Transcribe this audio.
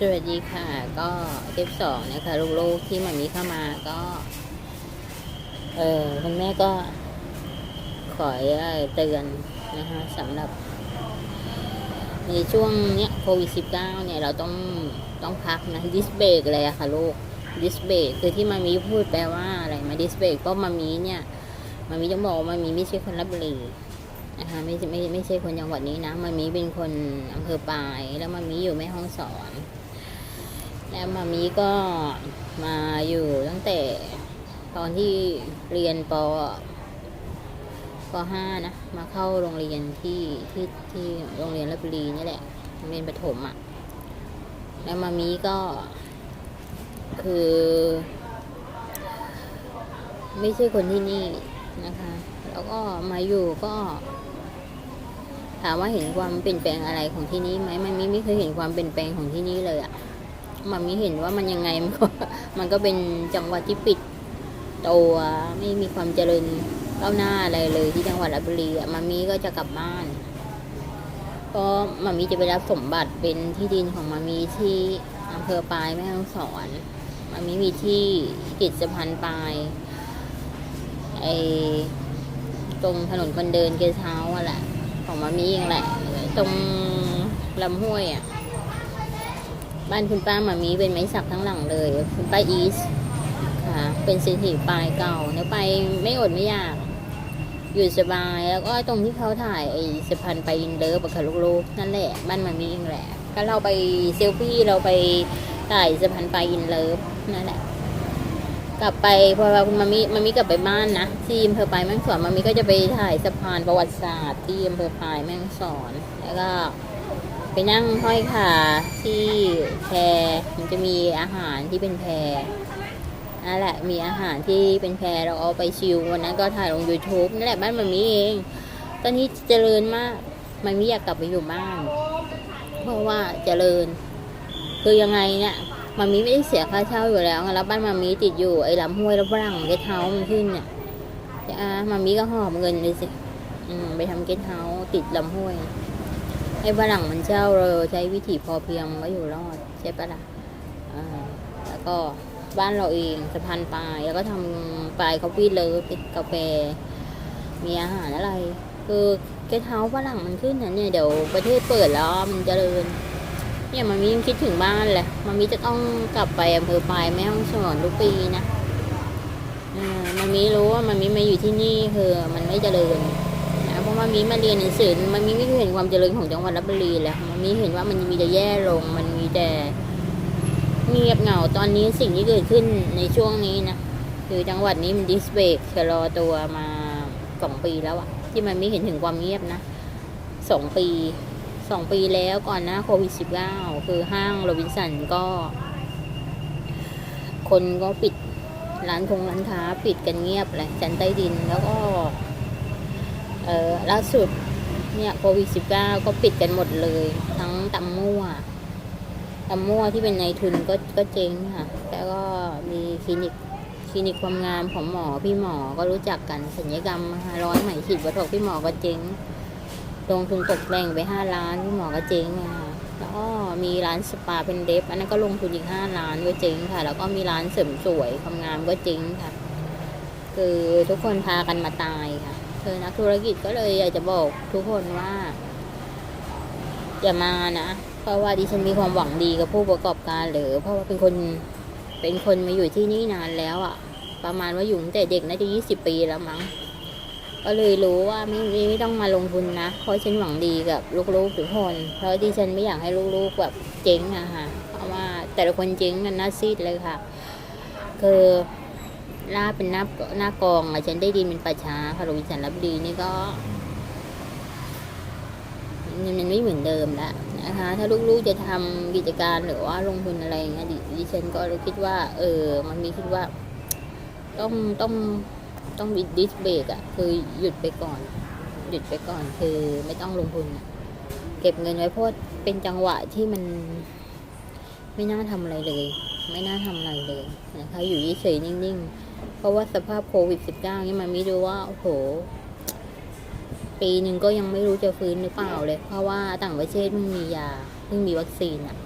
สวัสดีค่ะ ก็เทปสองนะคะลูกๆที่มันมีเข้ามาก็ เออคุณแม่ก็ ขอเตือนนะคะสำหรับ ในช่วงเนี้ยโควิด -19 เนี่ยเราต้องต้องพักนะดิสเบรกเลยอะค่ะลูกดิสเบรกคือที่มามีพูดแปลว่าอะไรมาดิสเบรกก็มามีเนี่ยมามีต้องบอกว่ามามีไม่ใช่คนรับบุรีนะคะไม่ไม่ไม่ใช่คนจังหวัดนี้นะมามีเป็นคนอำเภอปาย แล้วมามีอยู่แม่ห้องสอน แล้วมามีก็มาอยู่ตั้งแต่ตอนที่เรียนปปห้านะ มาเข้าโรงเรียนที่ที่ที่โรงเรียนรับบุรีนี่แหละ โรงเรียนประถมอะ่ะ แล้วมามีก็ คือ ไม่ใช่คนที่นี่นะคะ แล้วก็มาอยู่ก็ ถามว่าเห็นความเปลี่ยนแปลงอะไรของที่นี่ไหมมันมีไม่เคยเห็นความเปลี่ยนแปลงของที่นี่เลยอะ มันมีเห็นว่ามันยังไงมันก็มันก็เป็นจังหวัดที่ปิดตัวไม่มีความเจริญก้าวหน้าอะไรเลยที่จังหวัดลบบุรีอะมามีก็จะกลับบ้านก็มามีจะไปรับสมบัติเป็นที่ดินของมามีที่อำเภอปลายแม่ฮ่องสอนมามีมีที่กิจสะพานปลายไอตรงถนนคนเดินเกยร์เท้าอะแหละของมามีเองแหละตรงลำห้วยอะ บ้านคุณป้ามามีเป็นไม้สักทั้งหลังเลย คุณป้าอีสค่ะ เป็นสิถีปลายเก่าเนื้อไปไม่อดไม่อยาก อยู่สบายแล้วก็ตรงที่เขาถ่ายไอ้สะพานไปอินเลิฟกับคาลูกๆนั่นแหละ บ้านมามีเองแหละ ก็เราไปเซลฟี่เราไปถ่ายสะพานไปอินเลิฟนั่นแหละกลับไปพอคุณมามิมามิกลับไปบ้านนะที่อำเภอปลายแม่งสอนมามิก็จะไปถ่ายสะพานประวัติศาสตร์ที่อำเภอปลายแม่งสอนแล้วก็ ไปนั่งห้อยขาที่แพมันจะมีอาหารที่เป็นแพนั่นแหละมีอาหารที่เป็นแพเราเอาไปชิลวันนั้นก็ถ่ายลง YouTube นั่นแหละบ้านมามิเอง ตอนนี้เจริญมากมามิอยากกลับไปอยู่บ้าน เพราะว่าเจริญ คือยังไงเนี่ยมามีไม่ได้เสียค่าเช่าอยู่แล้วแล้วบ้านมามีติดอยู่ไอ้ลำห้วยแล้วฝรั่งเกทเฮามันขึ้นเนี่ยอ่ามามีก็หอบเงินเลยสิไปทำเกทเฮาติดลำห้วย ให้ฝรั่งมันเช่าเราใช้วิถีพอเพียงก็อยู่รอดใช่ปะล่ะอ่าแล้วก็บ้านเราเองสะพานปลายแล้วก็ทำปลายคอฟฟี่เลิฟกาแฟ มีอาหารอะไร คือเกทเฮาฝรั่งมันขึ้นนะเนี่ยเดี๋ยวประเทศเปิดแล้วมันจเจริญเนี่ยมันมียังคิดถึงบ้านแหละมันมีจะต้องกลับไปอำเภอปลายแม่ฮ่องสอนทุกปีนะอมันมีรู้ว่ามันมีมาอยู่ที่นี่คือมันไม่เจริญ นะเพราะว่ามีมาเรียนหนังสือมันมีไม่เคยเห็นความเจริญของจังหวัดลบบุรีเลยมันมีเห็นว่ามันมีแต่แย่ลง มันมีแต่เงียบเหงาตอนนี้สิ่งที่เกิดขึ้นในช่วงนี้นะคือจังหวัดนี้มันดิสเบรกชะลอตัวมาสองปีแล้วอะที่มันไม่เห็นถึงความเงียบนะสองปีสองปีแล้วก่อนหน้าโควิด -19 คือห้างโรบินสันก็ คนก็ปิดร้านทงร้านค้าปิดกันเงียบเลยชั้นใต้ดินแล้วก็ เออล่าสุดเนี่ยโควิด -19 ก็ปิดกันหมดเลย ทั้งตำมั่วตำมั่วที่เป็นในทุนก็ก็เจ๊งค่ะ แล้วก็มีคลินิกคลินิกความงามของหมอพี่หมอก็รู้จักกันสัญญกรรมร้อยไหมฉีดวัตถุพี่หมอก็เจ๊งลงทุนตกแต่งไปห้าล้านพี่หมอก็เจ๊งอะค่ะแล้วก็มีร้านสปาเป็นเดฟอันนั้นก็ลงทุนอีกห้าล้านก็เจ๊งค่ะ แล้วก็มีร้านเสริมสวยความงามก็เจ๊งค่ะ คือทุกคนพากันมาตายค่ะ อนักธุรกิจก็เลยอยากจะบอกทุกคนว่า อย่ามานะ เพราะว่าดิฉันมีความหวังดีกับผู้ประกอบการหรือ เพราะว่าเป็นคนเป็นคนมาอยู่ที่นี่นานแล้วอะ่ะ ประมาณว่าอยู่ตั้งแต่เด็กน่าจะยี่สิบปีแล้วมั้งก็เลยรู้ว่าไม่ไม่ต้องมาลงทุนนะ เพราะฉันหวังดีกับลูกๆทุกคน เพราะที่ฉันไม่อยากให้ลูกๆแบบเจ๊งอะค่ะ เพราะว่าแต่ละคนเจ๊งกันน้าซีดเลยค่ะ คือ หน้าเป็นหน้าหน้ากองอะฉันได้ดินเป็นประชาค่ะโรบิสันรับดีนี่ก็มันมันไม่เหมือนเดิมแล้วนะคะ ถ้าลูกๆจะทำกิจการหรือว่าลงทุนอะไรอย่างเงี้ยดิฉันก็คิดว่า เออ มันมีคิดว่า ต้องต้องต้องบิดดิสเบรกอะคือหยุดไปก่อน หยุดไปก่อน คือไม่ต้องลงทุนเก็บเงินไว้เพราะเป็นจังหวะที่มัน ไม่น่าทำอะไรเลย ไม่น่าทำอะไรเลยนะคะ อยู่เฉยๆนิ่งๆ เพราะว่าสภาพโควิด -19 นี่มันไม่รู้ว่า โอ้โห ปีหนึ่งก็ยังไม่รู้จะฟื้นหรือเปล่าเลย เพราะว่าต่างประเทศเพิ่งมียาเพิ่งมีวัคซีนอะ